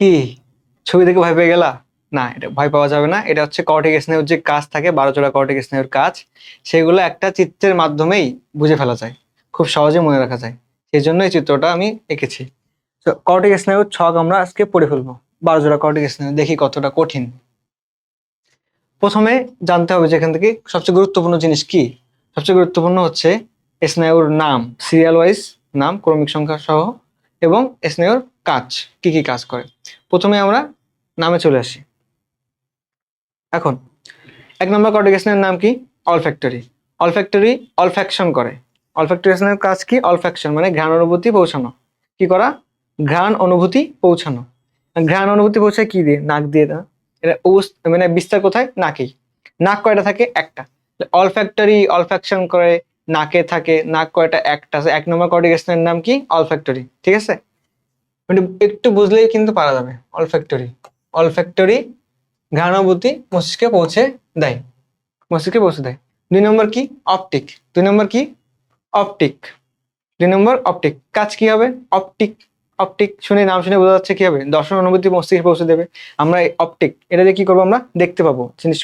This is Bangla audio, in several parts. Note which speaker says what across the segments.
Speaker 1: কি? ছবি দেখে ভয় পেয়ে গেলা? না, এটা ভয় পাওয়া যাবে না। এটা হচ্ছে কর্টিক স্নায়ুর যে কাজ থাকে বারো জোড়া কর্টিক স্নায়ুর কাজ, সেগুলো একটা চিত্রের মাধ্যমেই বুঝে ফেলা যায়। খুব সহজে মনে রাখা যায়। সেই জন্য এই চিত্রটা আমি এঁকেছি। তো কর্টিক স্নায়ুর ছক আমরা আজকে পড়ে ফেলব। বারো জোড়া কর্টিক স্নায়ু দেখি কতটা কঠিন। প্রথমে জানতে হবে যে এখান থেকে সবচেয়ে গুরুত্বপূর্ণ জিনিস কি? সবচেয়ে গুরুত্বপূর্ণ হচ্ছে স্নায়ুর নাম সিরিয়াল ওয়াইজ নাম, ক্রমিক সংখ্যা সহ এবং স্নায়ুর কাজ, কি কি কাজ করে? প্রথমে আমরা নামে চলে আসি। এখন, এক নম্বর কর্টিকেশনের নাম কি? অলফ্যাক্টরি অলফ্যাক্টরি অলফ্যাকশন করে। অলফ্যাক্টরিশনের কাজ কি? অলফ্যাকশন মানে ঘ্রাণ অনুভূতি পৌঁছানো। কি করা? ঘ্রাণ অনুভূতি পৌঁছানো। ঘ্রাণ অনুভূতি পৌঁছায় কি দিয়ে? নাক দিয়ে না এটা মানে বিস্তার কোথায়? নাকেই। নাক কয়টা থাকে? একটা। অলফ্যাক্টরি অলফ্যাকশন করে, নাকে থাকে, নাক কয়টা? একটা। এক নম্বর কর্টিকেশনের নাম কি? অলফ্যাক্টরি ঠিক আছে? মানে একটু বুঝলেই কিন্তু পারা যাবে। অলফ্যাক্টরি অলফ্যাক্টরি ঘ্রাণানুভূতি মস্তিষ্কে পৌঁছে দেয়। মস্তিষ্কে পৌঁছে দেয়। দুই নম্বর কি? অপটিক দুই নম্বর কি? অপটিক দুই নম্বর অপটিক কাজ কি হবে? অপটিক অপটিক শুনে নাম শুনে বোঝা যাচ্ছে কি হবে? দর্শন অনুভূতি মস্তিষ্কে পৌঁছে দেবে। আমরা এই অপটিক এটা দিয়ে কি করব আমরা? দেখতে পাবো। জিনিস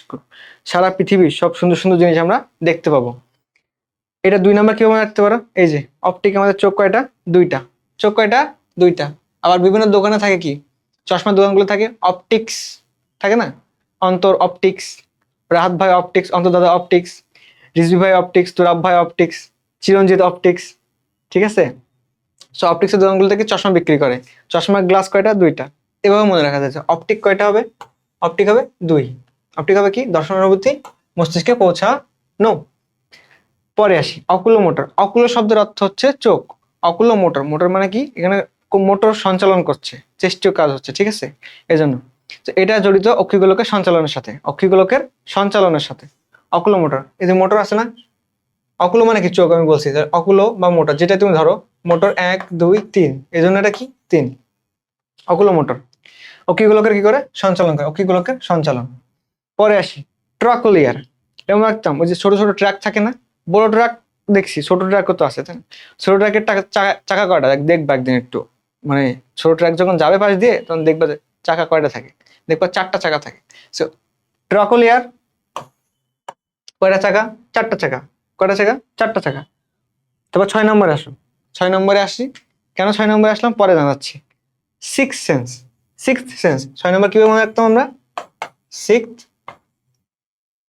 Speaker 1: সারা পৃথিবীর সব সুন্দর সুন্দর জিনিস আমরা দেখতে পাবো। এটা দুই নম্বর কীভাবে রাখতে পারো? এই যে অপটিক আমাদের চোখ কয়টা? দুইটা। চোখ কয়টা? দুইটা। আবার বিভিন্ন দোকানে থাকে কি? চশমার দোকানগুলো থাকে, অপটিক্স থাকে না? অন্তর অপটিক্স, রাহাত ভাই অপটিক্স অন্তর্দাদা অপটিক্স, রিজভি ভাই অপটিক্স, তুরাব ভাই অপটিক্স, চিরঞ্জিত অপটিক্স, ঠিক আছে? সো অপটিক্সের দোকানগুলো থেকে চশমা বিক্রি করে। চশমার গ্লাস কয়টা? দুইটা। এভাবে মনে রাখা যাচ্ছে। অপটিক কয়টা হবে? অপটিক হবে দুই। অপটিক হবে কি? দর্শন অনুভূতি মস্তিষ্কে পৌঁছানো। পরে আসি। অকুলো মোটর অকুলো শব্দের অর্থ হচ্ছে চোখ। অকুলো মোটর মোটর মানে কি? এখানে মোটর সঞ্চালন করছে চেষ্টীয় কাজ হচ্ছে, ঠিক আছে? এজন্য। তো এটা জড়িত অক্ষিগোলকের সঞ্চালনের সাথে, অক্ষিগোলকের সঞ্চালনের সাথে। অকুলো মোটর, এই যে মোটর আছে না? অকুলো মানে কি চোখ? আমি বলছি অকুলো বা মোটর, যেটা তুমি ধরো, মোটর এক, দুই, তিন এই জন্য এটা কি? তিন। অকুলো মোটর। অক্ষিগোলকের কি করে? সঞ্চালন করে, অক্ষিগোলকের সঞ্চালন। পরে আসি ট্রাকোলিয়ার এরকম একদম ওই যে ছোট ছোট ট্র্যাক থাকে না? বড় ট্রাক দেখছি, ছোট ট্রাকও তো আছে, তাই? ছোট ট্রাকের চাকা- দেখ- দেখবা একদিন একটু। মানে ছোট ট্রাক যখন যাবে পাশ দিয়ে, তখন দেখবা যে চাকা কয়টা থাকে? দেখবা চারটা চাকা থাকে। সো ট্রাকোলিয়ার কয়টা চাকা? চারটা চাকা। কয়টা চাকা? চারটা চাকা। তারপর ছয় নম্বরে আসো ছয় নম্বরে আসি। কেন ছয় নম্বরে আসলাম? পরে জানাচ্ছি। সিক্স সেন্স সিক্স সেন্স ছয় নম্বর কীভাবে মনে রাখতাম আমরা? সিক্স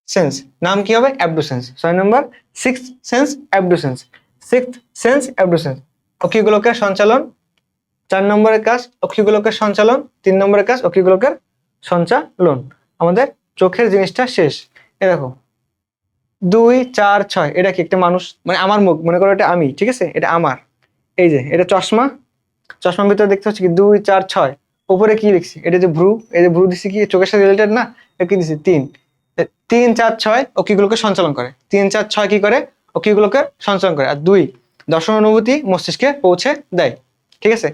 Speaker 1: সেন্স নাম কি হবে? অ্যাবডুসেন্স ছয় নম্বর six sense abducens six sense abducens অক্ষিগোলকের সঞ্চালন চার নম্বরের কাজ অক্ষিগোলকের সঞ্চালন, তিন নম্বরের কাজ অক্ষিগোলকের সঞ্চালন। আমাদের চোখের জিনিসটা শেষ। এ দেখো, দুই, চার, ছয়, এটা কি একটা মানুষ? মানে আমার মুখ, মনে করো এটা আমি, ঠিক আছে? এটা আমার। এই যে, এটা চশমা। চশমার ভিতরে দেখতে হচ্ছে কি? দুই, চার, ছয়। উপরে কি লিখছি? এটা যে ভ্রু, এই যে ভ্রু দিছি কি? চোখের সাথে রিলেটেড না? কি দিছি? তিন। তিন, চার, ছয় অক্ষিগুলোকে সঞ্চালন করে। তিন, চার, ছয় কি করে? অক্ষিগুলোকে সঞ্চালন করে। আর দুই দর্শন অনুভূতি মস্তিষ্কে পৌঁছে দেয়। ঠিক আছে?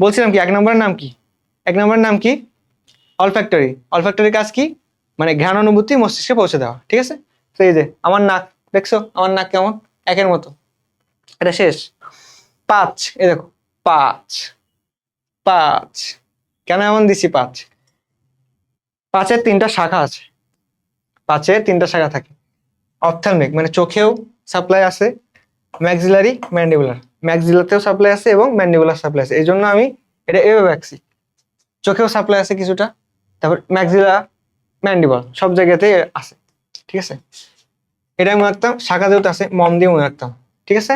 Speaker 1: বলছিলাম কি, এক নম্বরের নাম কি? এক নম্বরের নাম কি? অলফ্যাক্টরি অলফ্যাক্টরি কাজ কি? মানে জ্ঞান অনুভূতি মস্তিষ্কে পৌঁছে দেওয়া, ঠিক আছে? তো এই যে, আমার নাক, দেখছ? আমার নাক কেমন? একের মতো। এটা শেষ। পাঁচ, এই দেখো, পাঁচ। পাঁচ। কেন এমন দিছি পাঁচ? পাঁচের তিনটা শাখা আছে। পাঁচের তিনটা শাখা থাকে। অপথ্যালমিক মানে চোখেও সাপ্লাই আছে। ম্যাক্সিলারি ম্যান্ডিবুলার ম্যাক্সিলাতেও সাপ্লাই আছে এবং ম্যান্ডিবুলার সাপ্লাই আছে। এই জন্য আমি এটা এভাবে রাখছি চোখেও সাপ্লাই আছে কিছুটা, তারপর ম্যাক্সিলা, ম্যান্ডিবল সব জায়গাতেই আছে, ঠিক আছে? এটা মনে রাখতাম শাখা যেহেতু আছে, মম দিয়ে মনে রাখতাম ঠিক আছে?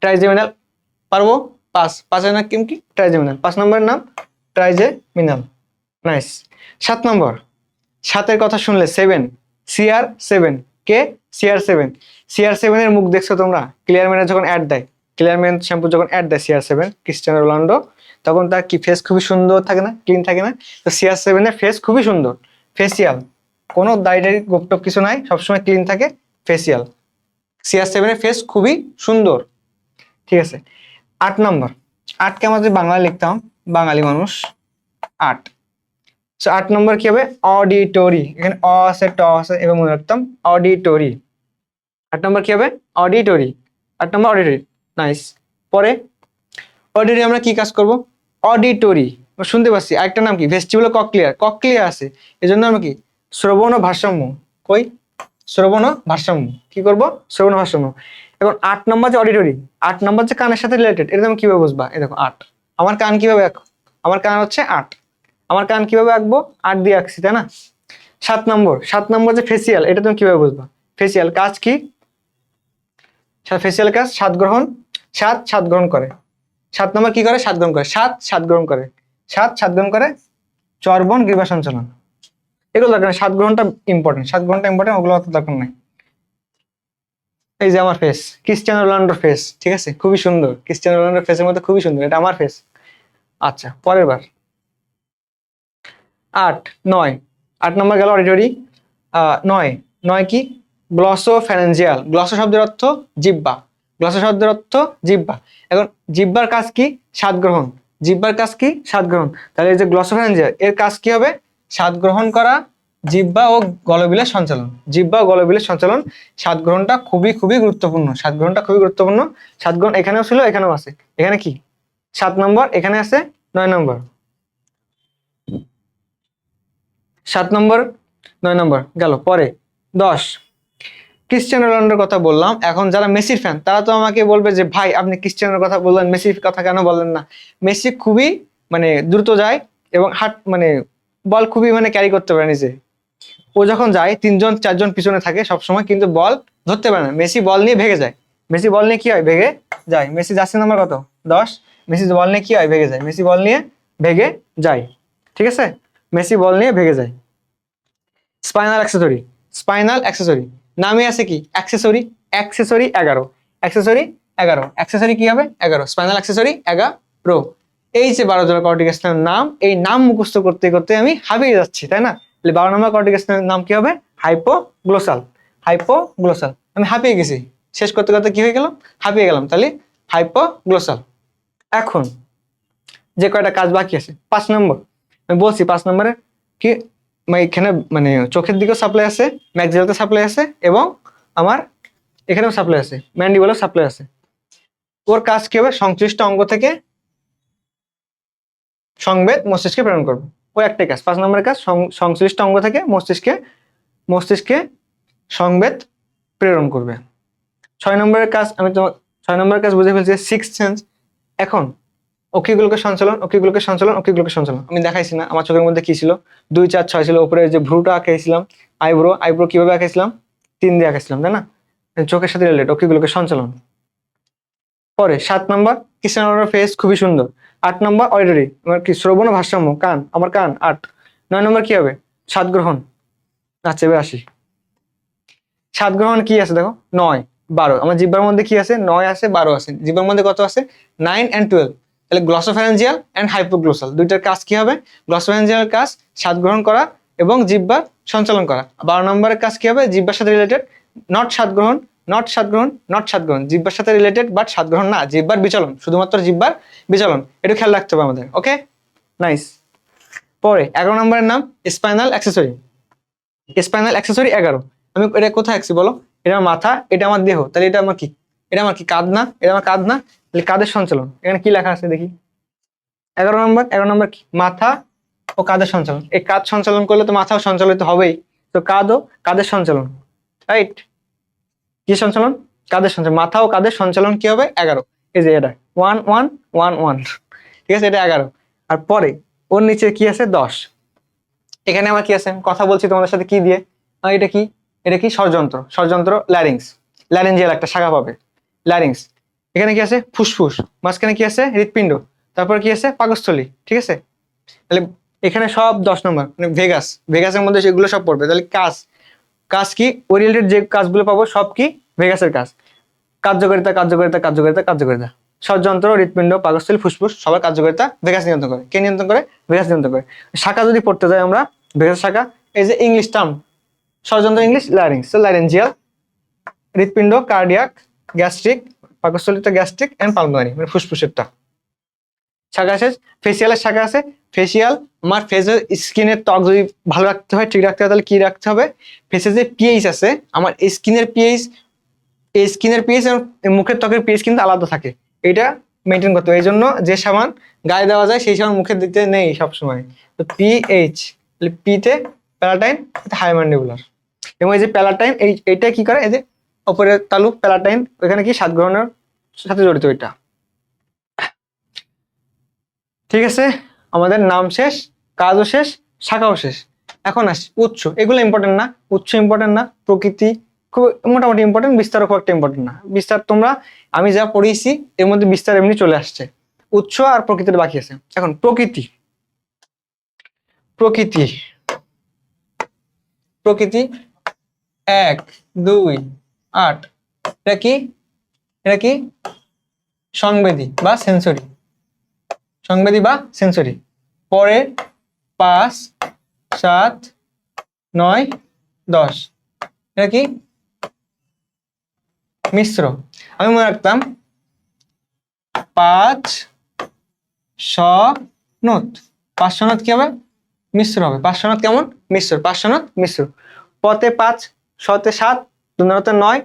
Speaker 1: ট্রাইজেমিনাল পারব? পাঁচ। পাঁচের নাম কি? কি? ট্রাইজেমিনাল পাঁচ নম্বরের নাম ট্রাইজেমিনাল নাইস সাত নম্বর। সাতের কথা শুনলে সেভেন সিআর সেভেন কে? সিআর সেভেন সিআর সেভেনের মুখ দেখছ তোমরা? ক্লিয়ার ক্লিয়ারম্যানের যখন অ্যাড দেয় ক্লিয়ারম্যান শ্যাম্পু যখন অ্যাড দেয় সিআর সেভেন ক্রিস্টিয়ানো রোনাল্ডো তখন তার কি ফেস খুবই সুন্দর থাকে না? ক্লিন থাকে না? তো সিআর সেভেনের ফেস খুবই সুন্দর। ফেসিয়াল কোনো দাড়ি গোপটপ কিছু নাই, সবসময় ক্লিন থাকে ফেসিয়াল সিআর সেভেনের ফেস খুবই সুন্দর। ঠিক আছে? আট নম্বর আটকে আমাদের বাংলা লিখতাম বাঙালি মানুষ। আট। সো আট নম্বর কি হবে? অডিটরি এখানে অ আছে, ট আছে এবার মনে রাখতাম অডিটরি আট নম্বর কি হবে? অডিটরি আট নম্বর অডিটরি নাইস পরে অডিটরি আমরা কি কাজ করব? অডিটরি শুনতে পাচ্ছি, আরেকটা নাম কি? ভেস্টিবুলার ককলিয়ার ককলিয়া আছে। এই জন্য আমরা কি? শ্রবণ ভারসাম্য। কই? শ্রবণ ভারসাম্য। কি করব? শ্রবণ ভারসাম্য। এখন আট নম্বর যে অডিটরি আট নম্বর যে কানের সাথে রিলেটেড এটা তুমি কীভাবে বুঝবা? এই দেখো, আট। আমার কান কীভাবে আঁকো আমার কান হচ্ছে আট। আমার কান কীভাবে আঁকবো? আট দিয়ে আঁকছি, তাই না? সাত নম্বর সাত নম্বর যে ফেসিয়াল এটা তুমি কীভাবে বুঝবা? ফেসিয়াল কাজ কি? ফেসিয়াল কাজ, সাত গ্রহণ সাত সাত গ্রহণ করে। সাত নম্বর কি করে? সাত গ্রহণ করে। সাত সাত গ্রহণ করে। সাত সাত গ্রহণ করে চর্বণ গ্রীবা সঞ্চালন। এগুলো দরকার নেই। স্বাদ গ্রহণটা ইম্পর্টেন্ট সাত গ্রহণটা ইম্পর্টেন্ট ওগুলো অত দরকার নাই। এই যে আমার ফেস ক্রিস্টিয়ানো রোনাল্ডোর ফেস ঠিক আছে? খুবই সুন্দর। ক্রিস্টিয়ানো রোনাল্ডোর ফেসের মধ্যে খুবই সুন্দর। এটা আমার ফেস আচ্ছা পরের বার। আট, নয়। আট নম্বর গেল অডিটরি নয়। নয় কি? গ্লসো ফ্যারেঞ্জিয়াল গ্লসো শব্দের অর্থ জিব্বা গ্লসো শব্দের অর্থ জিব্বা এখন জিব্বার কাজ কি? স্বাদ গ্রহণ। জিব্বার কাজ কি? স্বাদ গ্রহণ। তাহলে এই যে গ্লসো ফ্যারেঞ্জিয়াল এর কাজ কি হবে? স্বাদ গ্রহণ করা জিব্বা ও গলবিলের সঞ্চালন। জিব্বা ও গলবিলের সঞ্চালন, স্বাদ গ্রহণটা খুবই খুবই গুরুত্বপূর্ণ। স্বাদ গ্রহণটা খুবই গুরুত্বপূর্ণ। স্বাদ গ্রহণ এখানেও ছিল, এখানেও আছে। এখানে কি? সাত নম্বর, এখানে আছে নয় নম্বর। সাত নম্বর, নয় নম্বর, গেল, পরে। দশ। ক্রিস্টিয়ানো রোনাল্ডোর কথা বললাম। এখন যারা মেসির ফ্যান তারা তো আমাকে বলবে যে, ভাই, আপনি ক্রিস্টিয়ানোর কথা বললেন মেসির কথা কেন বললেন না? মেসি খুবই মানে দ্রুত যায় এবং হাট মানে বল খুবই মানে ক্যারি করতে পারে নিজে। ও যখন যায়, তিনজন, চারজন পিছনে থাকে সবসময়, কিন্তু বল ধরতে পারে না। মেসি বল নিয়ে ভেগে যায়। মেসি বল নিয়ে কি হয়? ভেগে যায়। মেসি যাচ্ছে নাম্বার কত? দশ। মেসি বল নিয়ে কি হয়? ভেগে যায়। মেসি বল নিয়ে ভেগে যায়। ঠিক আছে? মেসি বল নিয়ে ভেগে যায়। স্পাইনাল অ্যাক্সেসরি স্পাইনাল অ্যাক্সেসরি নামে আছে কি? অ্যাক্সেসরি অ্যাক্সেসরি এগারো। অ্যাক্সেসরি এগারো। অ্যাক্সেসরি কি হবে? এগারো। স্পাইনাল অ্যাক্সেসরি এগারো এই যে বারো জোড়া কর্টিকাস্টের নাম, এই নাম মুখস্থ করতে করতে আমি হাবিয়ে যাচ্ছি, তাই না? তাহলে বারো নম্বর কর্টিকাস্টের নাম কি হবে? হাইপোগ্লোসাল হাইপোগ্লোসাল আমি হাঁপিয়ে গেছি। শেষ করতে করতে কি হয়ে গেলাম? হাঁপিয়ে গেলাম। তাহলে হাইপোগ্লোসাল এখন যে কয়টা কাজ বাকি আছে? পাঁচ নম্বর। আমি বলছি পাঁচ নম্বরে কি এখানে মানে চোখের দিকেও সাপ্লাই আছে ম্যাক্সিলাতে সাপ্লাই আছে এবং আমার এখানেও সাপ্লাই আছে ম্যান্ডিবলেও সাপ্লাই আছে। ওর কাজ কি হবে? সংশ্লিষ্ট অঙ্গ থেকে সংবেদ মস্তিষ্কে প্রেরণ করবে। ও একটাই কাজ, পাঁচ নম্বরের কাজ সংশ্লিষ্ট অঙ্গ থেকে মস্তিষ্কে মস্তিষ্কে সংবেদ প্রেরণ করবে। ছয় নম্বরের কাজ, আমি তোমার ছয় নম্বরের কাজ বুঝে ফেলছি সিক্স সেন্স এখন অক্ষিগুলোকে সঞ্চালন অক্ষিগুলোকে সঞ্চালন অক্ষিগুলোকে সঞ্চালন। আমি দেখাইছি না, আমার চোখের মধ্যে কি ছিল? দুই, চার, ছয় ছিল উপরে যে ভ্রুটা আঁকাইছিলাম আইব্রো আইব্রো কীভাবে আঁকেছিলাম? তিন দিয়ে আঁকেছিলাম, তাই না? চোখের সাথে রিলেটেড অক্ষিগুলোকে সঞ্চালন। পরে, সাত নম্বর কৃষ্ণনগরের ফেস খুবই সুন্দর। আট নম্বর অডিটরি আমার কি শ্রবণ ভারসাম্য, কান, আমার কান, আট। নয় নম্বর কি হবে? স্বাদ গ্রহণ। আচ্ছা এবার আসি। স্বাদ গ্রহণ কি আছে দেখো? নয়, বারো। আমার জিব্বার মধ্যে কি আছে? নয় আছে, বারো আছে। জিব্বার মধ্যে কত আছে? নাইন অ্যান্ড টুয়েলভ তাহলে গ্লসোফ্যারেঞ্জিয়াল অ্যান্ড হাইপোগ্লোসাল দুইটার কাজ কি হবে? গ্লসোফ্যারেঞ্জিয়াল কাজ স্বাদ গ্রহণ করা এবং জিব্বার সঞ্চালন করা। বারো নম্বরের কাজ কি হবে? জিব্বার সাথে রিলেটেড নট স্বাদ গ্রহণ নট স্বাদ গ্রহণ নট স্বাদ গ্রহণ। জিব্বার সাথে রিলেটেড বাট স্বাদ গ্রহণ না জিব্বার বিচলন, শুধুমাত্র জিব্বার বিচলন। একটু খেয়াল রাখতে হবে আমাদের ওকে নাইস পরে, এগারো নম্বরের নাম স্পাইনাল অ্যাক্সেসরি স্পাইনাল অ্যাক্সেসরি এগারো। আমি এটা কোথায় আঁকছি বলো? এটা মাথা, এটা আমার দেহ। তাহলে এটা আমার কি? এটা আমার কি কাঁধ না? এটা আমার কাঁধ না? তাহলে কাঁধের সঞ্চালন? এখানে কি লেখা আছে দেখি। এগারো নম্বর এগারো নম্বর কি? মাথা ও কাদের সঞ্চালন? এই কাজ সঞ্চালন করলে তো মাথাও সঞ্চালিত হবেই। তো কাঁধ ও কাঁধের সঞ্চালন? রাইট কি সঞ্চালন? কাদের সঞ্চালন? মাথা ও কাদের সঞ্চালন কি হবে? এগারো। এই যে এটা। ওয়ান ওয়ান ওয়ান ওয়ান ঠিক আছে? এটা এগারো। আর পরে, ওর নিচে কি আছে? দশ। এখানে আমার কি আছে? কথা বলছি তোমাদের সাথে কি দিয়ে? এটা কি? এটা কি? ষড়যন্ত্র। ষড়যন্ত্র ল্যারিংস ল্যারেঞ্জিয়াল একটা শাখা পাবে। ল্যারিংস এখানে কি আছে? ফুসফুস। মাঝখানে কি আছে? হৃৎপিণ্ড। তারপর কি আছে? পাকস্থলী। ঠিক আছে? তাহলে এখানে সব দশ নম্বর মানে ভেগাস। ভেগাসের মধ্যে সেগুলো সব পড়বে। তাহলে কাজ। কাজ কি? ওই রিলেটেড যে কাজগুলো পাবো, সব কি? ভেগাসের কাজ। কার্যকারিতা কার্যকারিতা কার্যকারিতা কার্যকারিতা। ষড়যন্ত্র হৃৎপিণ্ড, পাকস্থলী, ফুসফুস, সবার কার্যকারিতা ভেগাস নিয়ন্ত্রণ করে। কে নিয়ন্ত্রণ করে? ভেগাস নিয়ন্ত্রণ করে। শাখা যদি পড়তে যাই আমরা, ভেগাস শাখা, এই যে ইংলিশ টার্ম ষড়যন্ত্র ইংলিশ ল্যারিংস ল্যারেঞ্জিয়াল হৃৎপিণ্ড কার্ডিয়াক গ্যাস্ট্রিক পাকস্থলিত গ্যাস্ট্রিক এন্ড পালমোনারি মানে ফুসফুসেরটা। শাখা আছে ফেসিয়ালের শাখা আছে ফেসিয়াল আমার ফেসের স্কিনের ত্বক যদি ভালো রাখতে হয়, ঠিক রাখতে হয়, তাহলে কি রাখতে হবে? ফেসে যে পিএইচ আছে, আমার স্কিনের পিএইচ এই স্কিনের পিএইচ এবং মুখের ত্বকের পিএইচ কিন্তু আলাদা থাকে। এটা মেনটেন করতে হবে। এই জন্য যে সাবান গায়ে দেওয়া যায়, সেই সাবান মুখে দিতে নেই সবসময়। তো পিএইচ পিতে প্যালাটাইন হাইমান্ডিবুলার এবং এই যে প্যালাটাইন এই এইটা কি করে? এই যে ওপরের তালুক প্যালাটাইন ওখানে কি স্বাদ গ্রহণের সাথে জড়িত এটা। ঠিক আছে? আমাদের নাম শেষ, কাজও শেষ, শাখাও শেষ। এখন আসি, উৎস। এগুলো ইম্পর্টেন্ট না। উৎস ইম্পর্টেন্ট না। প্রকৃতি খুব মোটামুটি ইম্পর্টেন্ট বিস্তারও খুব একটা ইম্পর্টেন্ট না। বিস্তার তোমরা, আমি যা পড়িয়েছি, এর মধ্যে বিস্তার এমনি চলে আসছে। উৎস আর প্রকৃতির বাকি আছে। এখন প্রকৃতি। প্রকৃতি। প্রকৃতি এক, দুই, আট। এটা কি? এটা কি? সংবেদী বা সেন্সরি সংবেদী বা সেন্সরি পরে পাঁচ, সাত, নয়, দশ। এটা কি? মিশ্র। আমি মনে রাখতাম পাঁচ, স পাঁচ সনত কি হবে? মিশ্র হবে। পাঁচ সনত কেমন? মিশ্র। পাঁচ সনত মিশ্র। পতে পাঁচ শতে সাত, দুনতে নয়,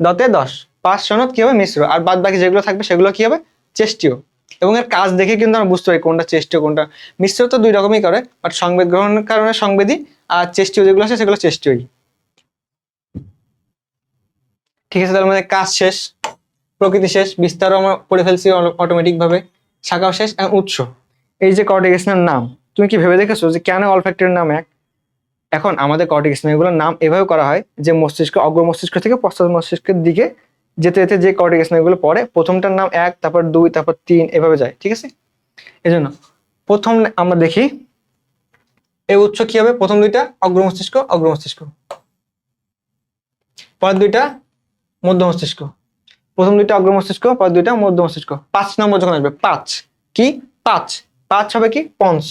Speaker 1: দতে দশ। পাঁচ সনত কি হবে মিশ্র আর বাদ বাকি যেগুলো থাকবে সেগুলো কি হবে চেষ্টীয় এবং এর কাজ দেখে কিন্তু আমরা বুঝতে পারি কোনটা চেষ্টীয় কোনটা মিশ্র তো দুই রকমই করে। বাট সংবেদ গ্রহণের কারণে সংবেদী আর চেষ্টীয় যেগুলো আছে সেগুলো চেষ্টীয়ই ঠিক আছে, তাহলে আমাদের কাজ শেষ। প্রকৃতি শেষ। বিস্তারও আমরা পড়ে ফেলছি অটোমেটিক ভাবে শাখাও শেষ উৎস। এই যে কর্টিকেশনের নাম, তুমি কি ভেবে দেখেছ যে কেন অলফ্যাক্টরের নাম এক? এখন আমাদের কর্টিকেশন এগুলোর নাম এভাবে করা হয় যে মস্তিষ্ক অগ্র মস্তিষ্ক থেকে পশ্চাৎ মস্তিষ্কের দিকে যেতে যেতে যে কর্টিকেশন এগুলো পড়ে প্রথমটার নাম এক, তারপর দুই, তারপর তিন, এভাবে যায়, ঠিক আছে? এই জন্য প্রথম আমরা দেখি এই উৎস কি হবে? প্রথম দুইটা, অগ্র মস্তিষ্ক অগ্র মস্তিষ্ক। পরের দুইটা, মধ্য মস্তিষ্ক। প্রথম দুইটা অগ্র মস্তিষ্ক, পরের দুইটা মধ্য মস্তিষ্ক। পাঁচ নম্বর যখন আসবে, পাঁচ। কি? পাঁচ। পাঁচ হবে কি? পঞ্চ।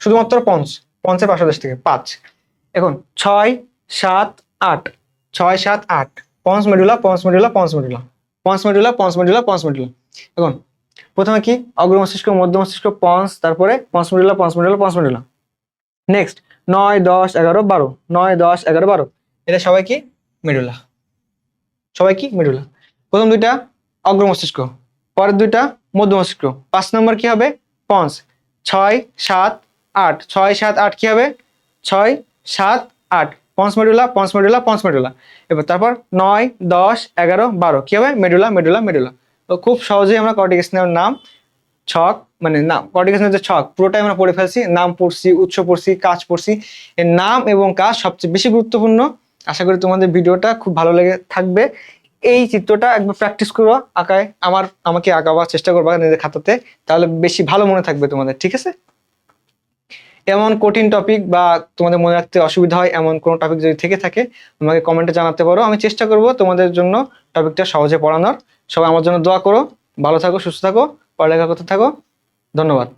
Speaker 1: শুধুমাত্র পঞ্চ। পঞ্চের পাশাদেশ থেকে, পাঁচ। এখন ছয়, সাত, আট। ছয়, সাত, আট। পঞ্চ মেডুলা পঞ্চ মেডুলা পঞ্চ মেডুলা। পঞ্চ মেডুলা পঞ্চ মেডুলা পঞ্চ মেডুলা। এখন, প্রথমে কি? অগ্র মস্তিষ্ক, মধ্য মস্তিষ্ক পঞ্চ তারপরে পঞ্চ মেডুলা পঞ্চ মেডুলা পঞ্চ মেডুলা। নেক্সট নয়, দশ, এগারো, বারো। নয়, দশ, এগারো, বারো। এটা সবাই কি? মেডুলা। সবাই কি? মেডুলা। প্রথম দুইটা, অগ্র মস্তিষ্ক। পরের দুইটা, মধ্য মস্তিষ্ক। পাঁচ নম্বর কি হবে? পঞ্চ ছয়, সাত, আট। ছয়, সাত, আট কি হবে? ছয়, সাত, আট। পঞ্চ মেডুলা পঞ্চ মেডুলা পঞ্চ মেডুলা এবার তারপর নয়, দশ, এগারো, বারো। কি হবে? মেডুলা মেডুলা মেডুলা তো খুব সহজেই আমরা কর্টিকেশনের নাম, ছক মানে নাম কর্টিকেশনের যে ছক, পুরোটাই আমরা পড়ে ফেলছি। নাম পড়ছি, উৎস পড়ছি, কাজ পড়ছি। এর নাম এবং কাজ সবচেয়ে বেশি গুরুত্বপূর্ণ। আশা করি তোমাদের ভিডিওটা খুব ভালো লেগে থাকবে। এই চিত্রটা একবার প্র্যাকটিস করো আঁকায়। আমার, আমাকে আঁকাবার চেষ্টা করবা নিজের খাতাতে। তাহলে বেশি ভালো মনে থাকবে তোমাদের, ঠিক আছে? এমন কঠিন টপিক বা তোমাদের মনে রাখতে অসুবিধা হয়, এমন কোনো টপিক যদি থেকে থাকে, আমাকে কমেন্টে জানাতে পারো। আমি চেষ্টা করব তোমাদের জন্য টপিকটা সহজে পড়ানোর। সবাই আমার জন্য দোয়া করো। ভালো থাকো, সুস্থ থাকো, পড়ালেখা করতে থাকো। ধন্যবাদ।